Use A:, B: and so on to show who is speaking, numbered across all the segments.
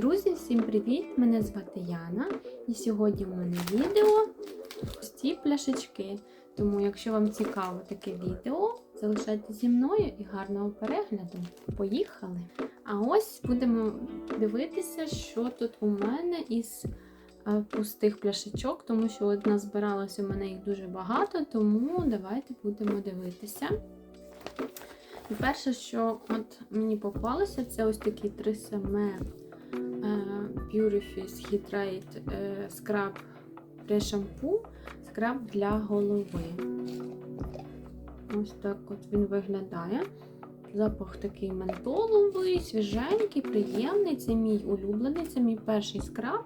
A: Друзі, всім привіт! Мене звати Яна, і сьогодні у мене відео ось ці пляшечки. Тому, якщо вам цікаво таке відео, залишайтеся зі мною і гарного перегляду. Поїхали! А ось будемо дивитися, що тут у мене із е, пустих пляшечок, тому що от назбиралось у мене їх дуже багато, тому давайте будемо дивитися. І перше, що от мені попалося, це ось такі 3 саме Purifis Hydrate е, скраб шампу, скраб для голови. Ось так от він виглядає. Запах такий ментоловий, свіженький, приємний. Це мій улюблений, це мій перший скраб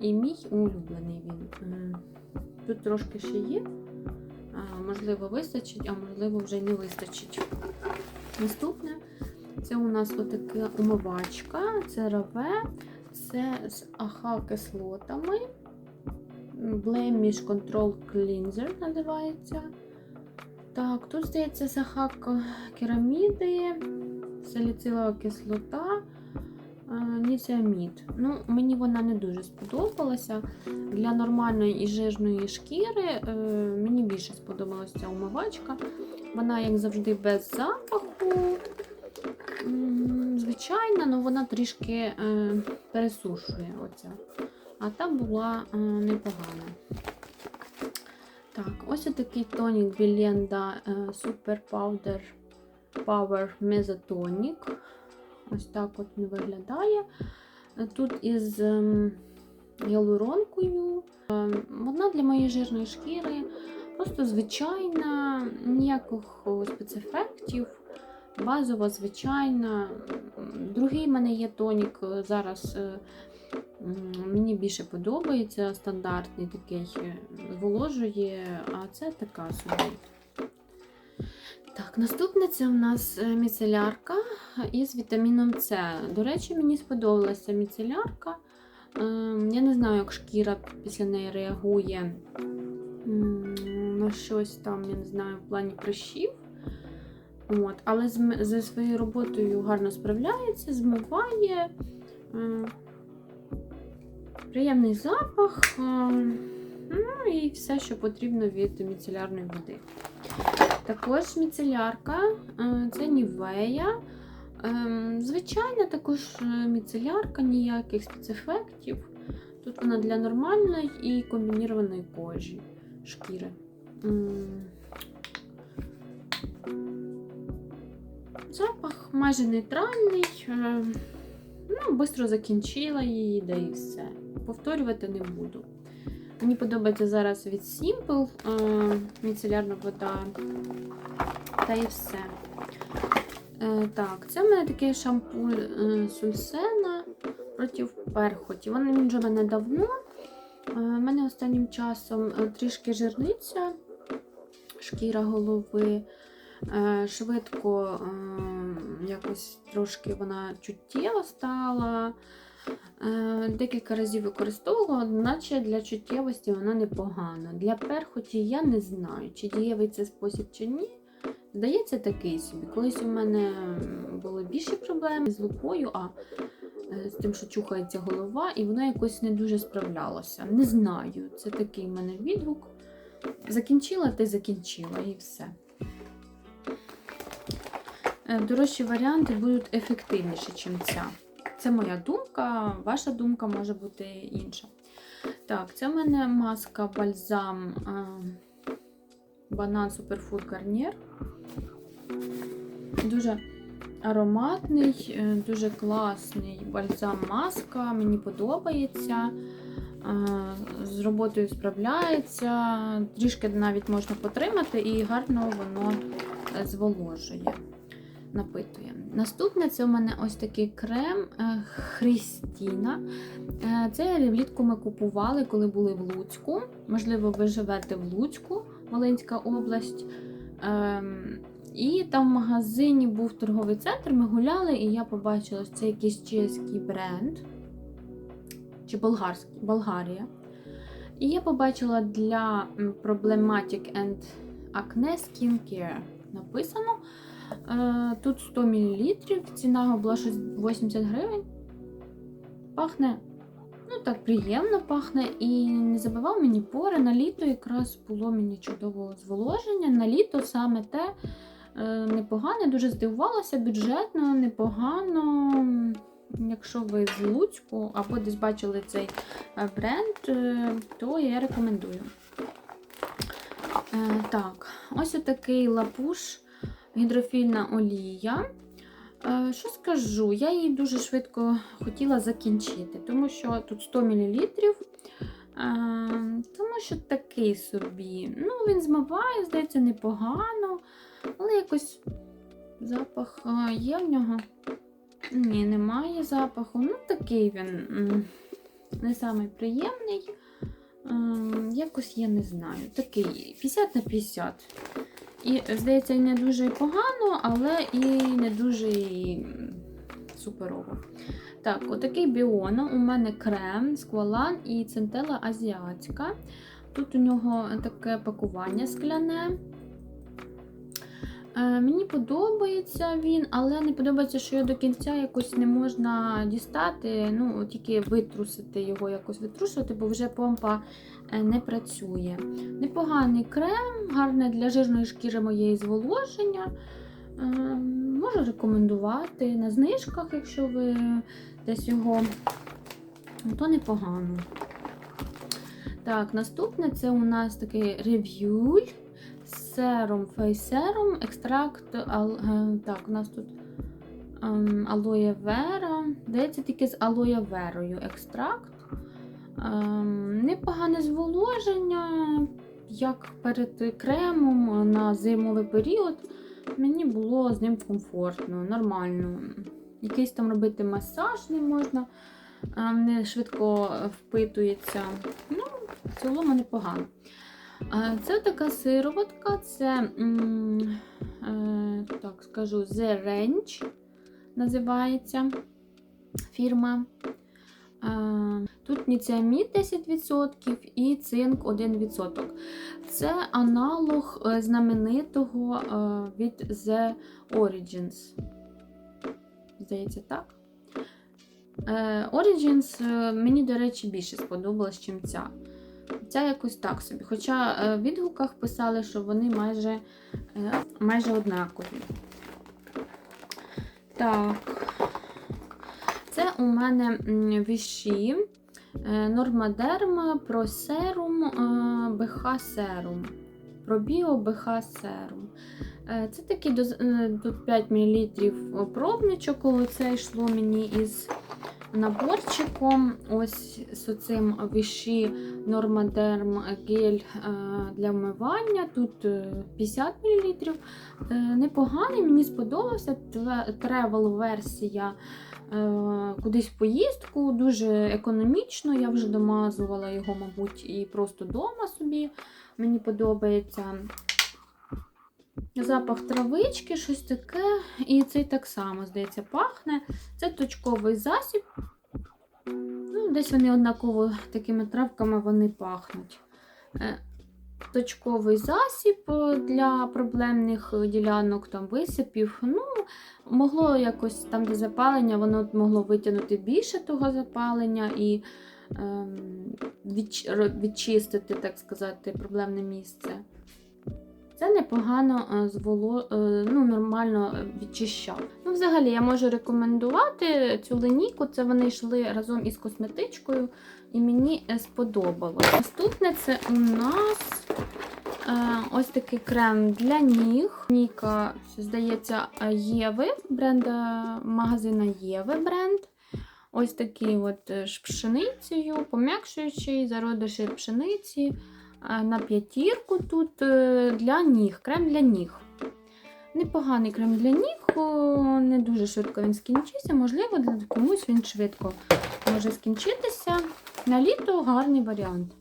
A: і мій улюблений він. Тут трошки ще є. Можливо, вистачить, а можливо, вже не вистачить. Наступне це у нас отака умивачка, це раве, це з АХ-кислотами. Blemish Control Cleanser називається. Так, тут здається з АХ-кераміди, саліцилова кислота, е, ніціамід. Ну, мені вона не дуже сподобалася. Для нормальної і жирної шкіри е, мені більше сподобалася умивачка. Вона, як завжди, без запаху. Звичайна, але вона трішки е, пересушує оця. А та була е, непогана. Так, ось такий тонік Біленда е, Super Powder Power Mesotonic. Ось так от він виглядає. Е, Тут із ем, гіалуронкою. Е, Вона для моєї жирної шкіри просто звичайна, ніяких спецефектів. Базова, звичайна. Другий в мене є тонік. е, Зараз е, мені більше подобається. Стандартний такий е, зволожує, а це така собі. Так, наступне це у нас міцелярка із вітаміном С. До речі, мені сподобалася міцелярка. Я не знаю, як шкіра після неї реагує на щось там, я не знаю, в плані прищів. От, але з, зі своєю роботою гарно справляється, змиває. Е, Приємний запах. е, Ну і все, що потрібно від міцелярної води. Також міцелярка е, це нівея. Звичайна також міцелярка, ніяких спецефектів. Тут вона для нормальної і комбінованої кожі шкіри. Запах майже нейтральний. е, Ну, швидко закінчила її, да і все. Повторювати не буду. Мені подобається зараз від Simple е, міцелярна вода. Та і все. Е, так, це в мене такий шампунь Сульсена проти перхоті. Він, вже в мене давно. В мене останнім часом трішки жирниця, шкіра голови. Е, швидко е, якось трошки вона чуттєва стала. Е, Декілька разів використовувала, наче для чуттєвості вона непогана. Для перхоті я не знаю, чи дієвий це спосіб чи ні. Здається, такий собі. Колись у мене були більші проблеми з лупою, а з тим, що чухається голова, і воно якось не дуже справлялося. Не знаю. Це такий в мене відгук. Закінчила, ти закінчила і все. Е, Дорожчі варіанти будуть ефективніші, ніж ця. Це моя думка, ваша думка може бути інша. Так, це в мене маска бальзам е, Банан Superfood Garnier. Дуже ароматний, е, дуже класний бальзам маска. Мені подобається. З роботою справляється, трішки навіть можна потримати, і гарно воно зволожує напитує. Наступне це у мене ось такий крем е, Христіна. Е, Це влітку ми купували, коли були в Луцьку. Можливо, ви живете в Луцьку, Волинська область. Ем, І там в магазині був торговий центр, ми гуляли, і я побачила, що це якийсь чеський бренд. Чи болгарський, Болгарія. І я побачила для Problematic and Acne Skincare написано. Е, Тут 100 мл, ціна була щось 80 гривень. Пахне, ну так, приємно пахне і не забивав мені пори. На літо якраз було мені чудового зволоження. На літо саме те е, непогане, дуже здивувалася, бюджетно, непогано. Якщо ви з Луцьку або десь бачили цей е, бренд, то я рекомендую. Так, ось такий лапуш, гідрофільна олія. Е, Що скажу? Я її дуже швидко хотіла закінчити, тому що тут 100 мл. Тому що такий собі. Ну, він змиває, здається, непогано, але якось запах е, є в нього. Ні, немає запаху. Ну, такий він не самий приємний. Якось я не знаю. Такий 50 на 50. І, здається, не дуже погано, але і не дуже суперово. Так, отакий біона. У мене крем, сквалан і центела азіатська. Тут у нього таке пакування скляне. Е, Мені подобається він, але не подобається, що його до кінця якось не можна дістати, ну, тільки витрусити його, якось витрушувати, бо вже помпа е, не працює. Непоганий крем, гарне для жирної шкіри моєї зволоження. Е, Можу рекомендувати на знижках, якщо ви десь його, то непогано. Так, наступне це у нас такий рев'юль. Серум, фейсерум, екстракт. Ал, е, так, у нас тут ем, алоє вера. Здається, тільки з алоє верою екстракт. Ем, непогане зволоження, як перед кремом на зимовий період. Мені було з ним комфортно, нормально. Якийсь там робити масаж не можна, ем, не швидко впитується. Ну, в цілому непогано. Це така сироватка, це, е, так скажу, The Range називається фірма. Тут ніціамід 10% і цинк 1%. Це аналог е, знаменитого е, від The Origins. Здається, так. Origins мені, до речі, більше сподобалась, ніж ця. Ця якось так собі. Хоча е, в відгуках писали, що вони майже, е, майже однакові. Так. Це у мене віші е, Нормадерм про серум БХ серум. Пробіо БХ серум. Це е, тут 5 мл пробничок, коли це йшло мені із наборчиком. Ось з цим віші Нормадерм гель е, для вмивання. Тут е, 50 мл. Е, Непоганий, мені сподобався. Тревел-версія е, кудись поїздку, дуже економічно. Я вже домазувала його, мабуть, і просто вдома собі. Мені подобається. Запах травички, щось таке. І цей так само, здається, пахне. Це точковий засіб. Ну, десь вони однаково такими травками вони пахнуть. Е, Точковий засіб е, для проблемних ділянок, там висипів. Ну, могло якось там, де запалення, воно могло витягнути більше того запалення і ем, відч- відчистити, так сказати, проблемне місце. Це непогано е, зволо, е, ну, нормально е, відчищав. Ну, взагалі, я можу рекомендувати цю линійку. Це вони йшли разом із косметичкою, і мені сподобалось. Наступне це у нас ось такий крем для ніг. Ніка, здається, Єви, бренд магазина Єви бренд. Ось такий от з пшеницею, пом'якшуючий, зародиші пшениці. На п'ятірку тут е, для ніг, крем для ніг. Непоганий крем для ніг, не дуже швидко він скінчився, можливо, для комусь він швидко може скінчитися. На літо гарний варіант.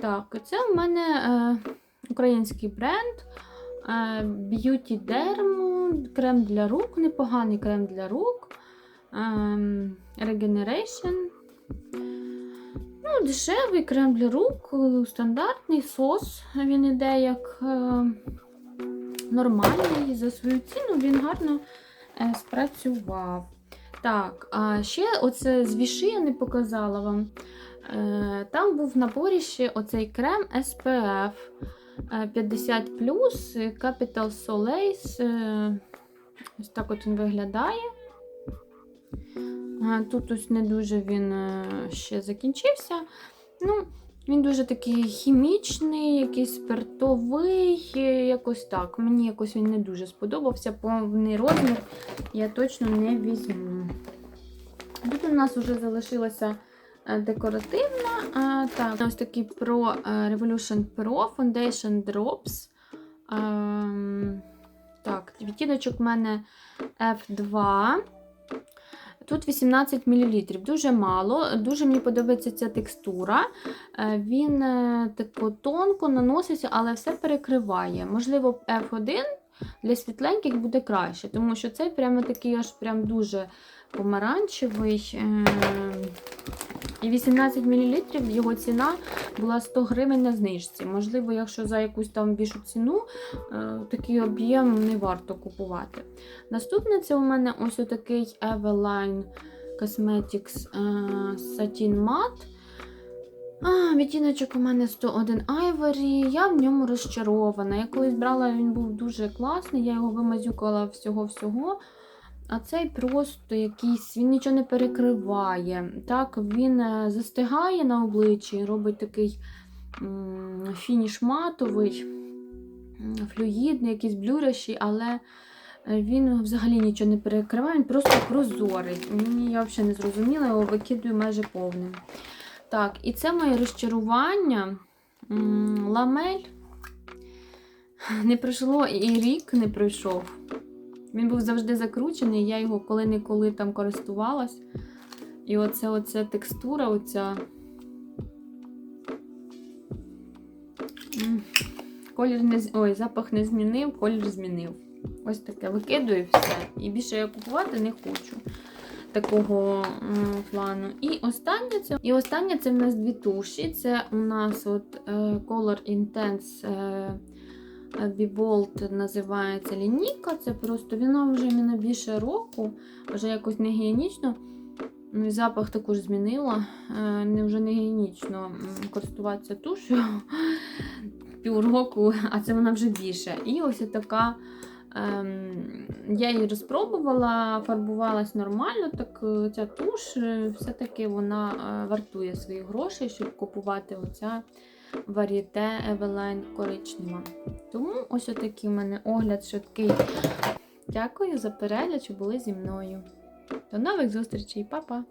A: Так, це у мене е, український бренд е, Beauty Derm, крем для рук, непоганий крем для рук. Е, Regeneration. Ну, дешевий крем для рук, е, стандартний сос. Він іде як е, нормальний. За свою ціну він гарно е, спрацював. Так, а ще оце з віши я не показала вам. Там був в наборі ще оцей крем SPF е, 50 Capital. Е, Ось так от він виглядає. Е, Тут ось не дуже він е, ще закінчився. Ну, він дуже такий хімічний, якийсь спиртовий, е, якось так. Мені якось він не дуже сподобався. Повний розмір я точно не візьму. Тут у нас вже залишилася декоративна. Так, ось такий Pro Revolution Pro Foundation Drops. Ем, так, відтіночок в мене F2. Тут 18 мл, дуже мало. Дуже мені подобається ця текстура. Е, Він е, тако тонко наноситься, але все перекриває. Можливо, F1 для світленьких буде краще, тому що цей прямо такий аж прям дуже помаранчевий. І 18 мл його ціна була 100 гривень на знижці. Можливо, якщо за якусь там більшу ціну, е, такий об'єм не варто купувати. Наступне це у мене ось такий Eveline Cosmetics е, Satin Matte. А, відтіночок у мене 101 Ivory. Я в ньому розчарована. Я колись брала, він був дуже класний, я його вимазюкала всього-всього. А цей просто якийсь, він нічого не перекриває. Так, він е, застигає на обличчі, робить такий фініш матовий, флюїдний, якийсь блюрящий, але е, він взагалі нічого не перекриває, він просто прозорий. Я взагалі не зрозуміла, його викидую майже повним. Так, і це моє розчарування. Ламель. Не пройшло і рік не пройшов. Він був завжди закручений, я його коли-неколи там користувалась. І оце, оце текстура, оця. Колір не Ой, запах не змінив, колір змінив. Ось таке викидую все. І більше я купувати не хочу такого плану. І останнє це і останнє це в нас дві туші. Це у нас от е, Color Intense Be називається лінійка. Це просто вона вже мене більше року, вже якось не гігієнічно. Ну, і запах також змінила. Е, Не вже не гігієнічно користуватися тушею півроку, а це вона вже більше. І ось така. Ем, я її розпробувала, фарбувалась нормально, так е, ця туш, е, все-таки вона вартує своїх грошей, щоб купувати оця варіте Евелайн коричнева. Тому ось такий у мене огляд швидкий. Дякую за перегляд, що були зі мною. До нових зустрічей, Па-па!